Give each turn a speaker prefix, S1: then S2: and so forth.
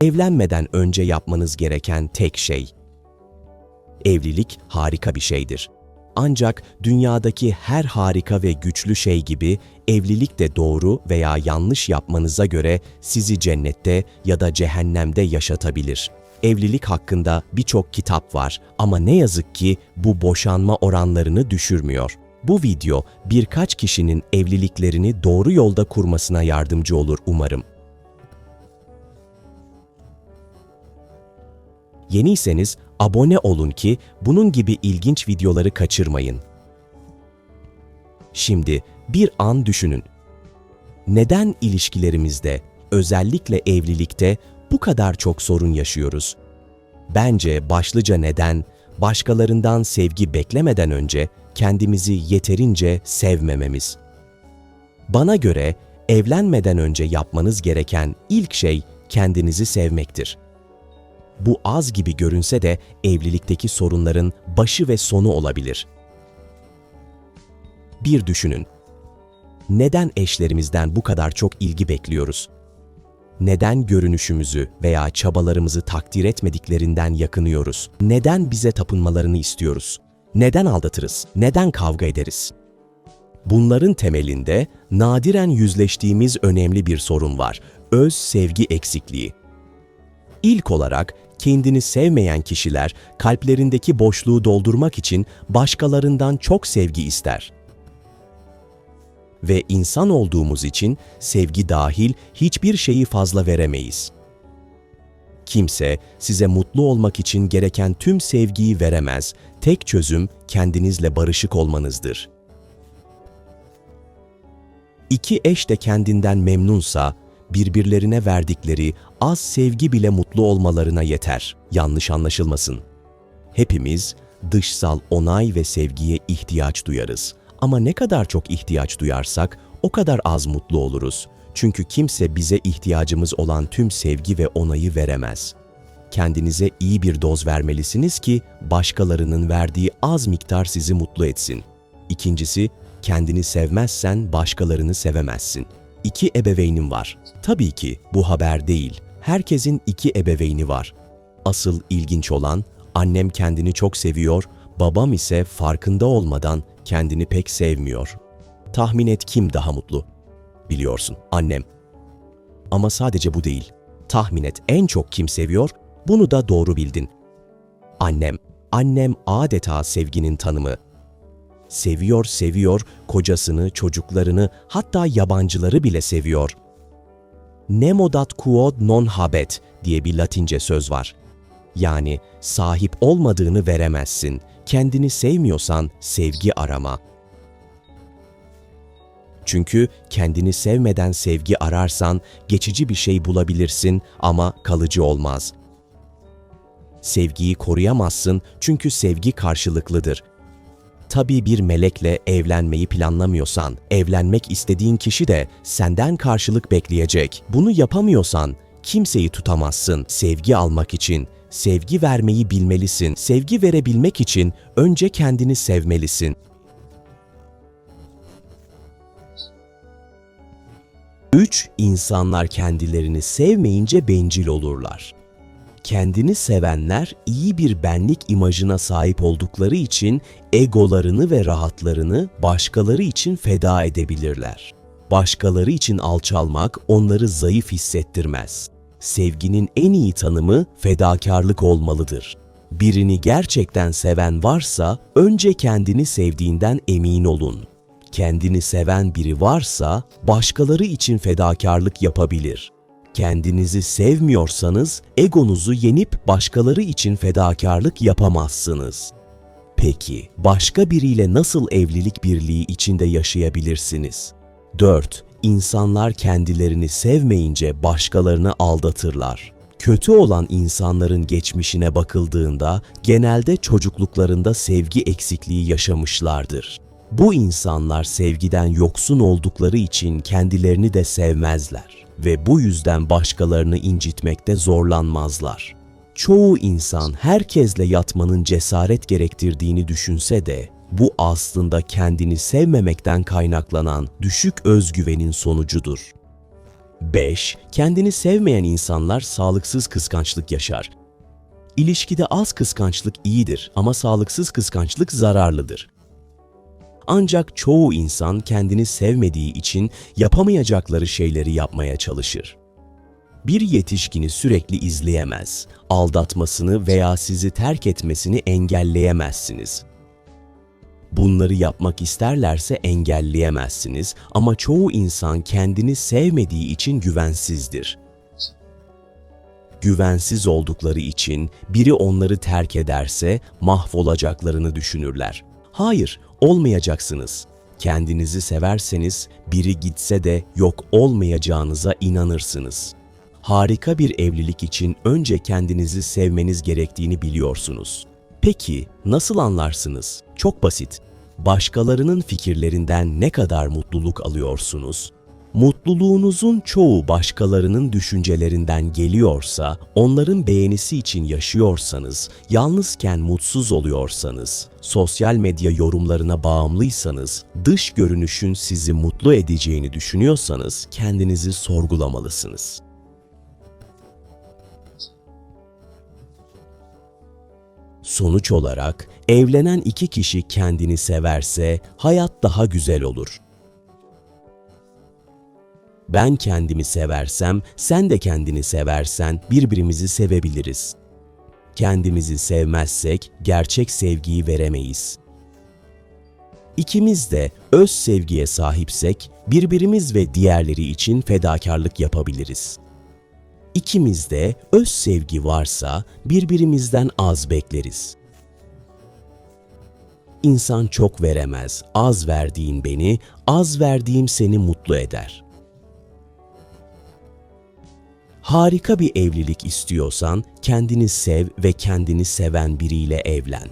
S1: Evlenmeden önce yapmanız gereken tek şey. Evlilik harika bir şeydir. Ancak dünyadaki her harika ve güçlü şey gibi evlilik de doğru veya yanlış yapmanıza göre sizi cennette ya da cehennemde yaşatabilir. Evlilik hakkında birçok kitap var ama ne yazık ki bu boşanma oranlarını düşürmüyor. Bu video birkaç kişinin evliliklerini doğru yolda kurmasına yardımcı olur umarım. Yeniyseniz abone olun ki bunun gibi ilginç videoları kaçırmayın. Şimdi bir an düşünün. Neden ilişkilerimizde, özellikle evlilikte bu kadar çok sorun yaşıyoruz? Bence başlıca neden başkalarından sevgi beklemeden önce kendimizi yeterince sevmememiz. Bana göre evlenmeden önce yapmanız gereken ilk şey kendinizi sevmektir. Bu az gibi görünse de evlilikteki sorunların başı ve sonu olabilir. Bir düşünün. Neden eşlerimizden bu kadar çok ilgi bekliyoruz? Neden görünüşümüzü veya çabalarımızı takdir etmediklerinden yakınıyoruz? Neden bize tapınmalarını istiyoruz? Neden aldatırız? Neden kavga ederiz? Bunların temelinde nadiren yüzleştiğimiz önemli bir sorun var. Öz sevgi eksikliği. İlk olarak kendini sevmeyen kişiler kalplerindeki boşluğu doldurmak için başkalarından çok sevgi ister. Ve insan olduğumuz için sevgi dahil hiçbir şeyi fazla veremeyiz. Kimse size mutlu olmak için gereken tüm sevgiyi veremez. Tek çözüm kendinizle barışık olmanızdır. İki eş de kendinden memnunsa birbirlerine verdikleri az sevgi bile mutlu olmalarına yeter. Yanlış anlaşılmasın. Hepimiz dışsal onay ve sevgiye ihtiyaç duyarız. Ama ne kadar çok ihtiyaç duyarsak o kadar az mutlu oluruz. Çünkü kimse bize ihtiyacımız olan tüm sevgi ve onayı veremez. Kendinize iyi bir doz vermelisiniz ki başkalarının verdiği az miktar sizi mutlu etsin. İkincisi, kendini sevmezsen başkalarını sevemezsin. İki ebeveynim var. Tabii ki bu haber değil. Herkesin iki ebeveyni var. Asıl ilginç olan annem kendini çok seviyor, babam ise farkında olmadan kendini pek sevmiyor. Tahmin et kim daha mutlu? Biliyorsun, annem. Ama sadece bu değil. Tahmin et en çok kim seviyor? Bunu da doğru bildin. Annem. Annem adeta sevginin tanımı. Seviyor, seviyor, kocasını, çocuklarını, hatta yabancıları bile seviyor. Nemo dat quod non habet diye bir Latince söz var. Yani sahip olmadığını veremezsin. Kendini sevmiyorsan sevgi arama. Çünkü kendini sevmeden sevgi ararsan geçici bir şey bulabilirsin ama kalıcı olmaz. Sevgiyi koruyamazsın çünkü sevgi karşılıklıdır. Tabii bir melekle evlenmeyi planlamıyorsan, evlenmek istediğin kişi de senden karşılık bekleyecek. Bunu yapamıyorsan kimseyi tutamazsın. Sevgi almak için sevgi vermeyi bilmelisin. Sevgi verebilmek için önce kendini sevmelisin. 3. İnsanlar kendilerini sevmeyince bencil olurlar. Kendini sevenler iyi bir benlik imajına sahip oldukları için egolarını ve rahatlarını başkaları için feda edebilirler. Başkaları için alçalmak onları zayıf hissettirmez. Sevginin en iyi tanımı fedakarlık olmalıdır. Birini gerçekten seven varsa önce kendini sevdiğinden emin olun. Kendini seven biri varsa başkaları için fedakarlık yapabilir. Kendinizi sevmiyorsanız egonuzu yenip başkaları için fedakarlık yapamazsınız. Peki başka biriyle nasıl evlilik birliği içinde yaşayabilirsiniz? 4. İnsanlar kendilerini sevmeyince başkalarını aldatırlar. Kötü olan insanların geçmişine bakıldığında genelde çocukluklarında sevgi eksikliği yaşamışlardır. Bu insanlar sevgiden yoksun oldukları için kendilerini de sevmezler ve bu yüzden başkalarını incitmekte zorlanmazlar. Çoğu insan herkesle yatmanın cesaret gerektirdiğini düşünse de bu aslında kendini sevmemekten kaynaklanan düşük özgüvenin sonucudur. 5. Kendini sevmeyen insanlar sağlıksız kıskançlık yaşar. İlişkide az kıskançlık iyidir ama sağlıksız kıskançlık zararlıdır. Ancak çoğu insan kendini sevmediği için yapamayacakları şeyleri yapmaya çalışır. Bir yetişkini sürekli izleyemez, aldatmasını veya sizi terk etmesini engelleyemezsiniz. Bunları yapmak isterlerse engelleyemezsiniz ama çoğu insan kendini sevmediği için güvensizdir. Güvensiz oldukları için biri onları terk ederse mahvolacaklarını düşünürler. Hayır, olmayacaksınız. Kendinizi severseniz biri gitse de yok olmayacağınıza inanırsınız. Harika bir evlilik için önce kendinizi sevmeniz gerektiğini biliyorsunuz. Peki nasıl anlarsınız? Çok basit. Başkalarının fikirlerinden ne kadar mutluluk alıyorsunuz? Mutluluğunuzun çoğu başkalarının düşüncelerinden geliyorsa, onların beğenisi için yaşıyorsanız, yalnızken mutsuz oluyorsanız, sosyal medya yorumlarına bağımlıysanız, dış görünüşün sizi mutlu edeceğini düşünüyorsanız kendinizi sorgulamalısınız. Sonuç olarak evlenen iki kişi kendini severse hayat daha güzel olur. Ben kendimi seversem, sen de kendini seversen birbirimizi sevebiliriz. Kendimizi sevmezsek gerçek sevgiyi veremeyiz. İkimiz de öz sevgiye sahipsek birbirimiz ve diğerleri için fedakarlık yapabiliriz. İkimizde öz sevgi varsa birbirimizden az bekleriz. İnsan çok veremez, az verdiğin beni, az verdiğim seni mutlu eder. Harika bir evlilik istiyorsan kendini sev ve kendini seven biriyle evlen.